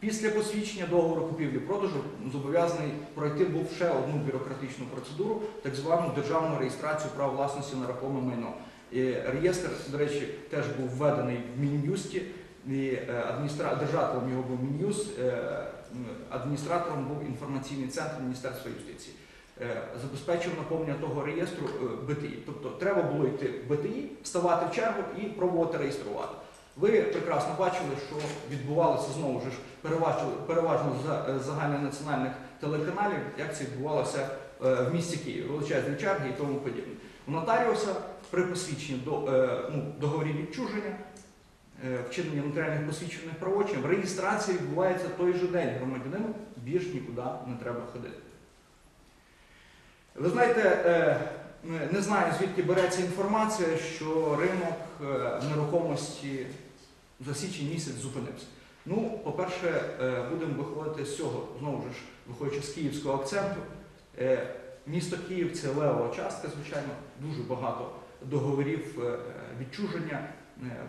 Після посвідчення договору купівлі-продажу зобов'язаний пройти був ще одну бюрократичну процедуру, так звану державну реєстрацію прав власності на рухоме майно. І реєстр, до речі, теж був введений в Мін'юсті, і е, адміністра... держателем його був Мін'юс, е, адміністратором був інформаційний центр Міністерства юстиції. Е, Забезпечив наповнення того реєстру БТІ. Тобто треба було йти в БТІ, ставати в чергу і пробувати реєструвати. Ви прекрасно бачили, що відбувалося знову ж переважно, за е, загальнонаціональних телеканалів, як це відбувалося е, в місті Києві, величезні черги і тому подібне. У нотаріуса при посвідченні до е, ну, договорів відчуження, вчинення нотаріальних посвідчених правочин, реєстрація відбувається той же день громадянину, більш нікуди не треба ходити. Ви знаєте, не знаю звідки береться інформація, що ринок нерухомості за січень місяць зупинився. Ну, по-перше, е, будемо виходити з цього, знову ж виходячи з київського акценту. Е, Місто Київ це левова частка, звичайно, дуже багато договорів е, відчуження,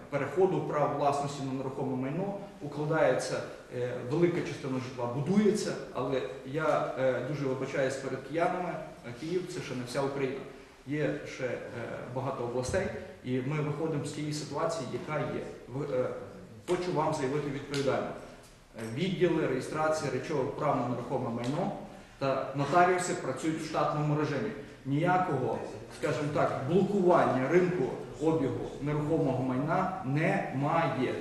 переходу прав власності на нерухоме майно укладається, велика частина житла будується, але я дуже вибачаюсь перед киянами, Київ це ще не вся Україна. Є ще е, багато областей, і ми виходимо з тієї ситуації, яка є. Е, Хочу вам заявити відповідально. Е, Відділи реєстрації речових прав на нерухоме майно та нотаріуси працюють в штатному режимі. Ніякого, скажімо так, блокування ринку обігу нерухомого майна немає.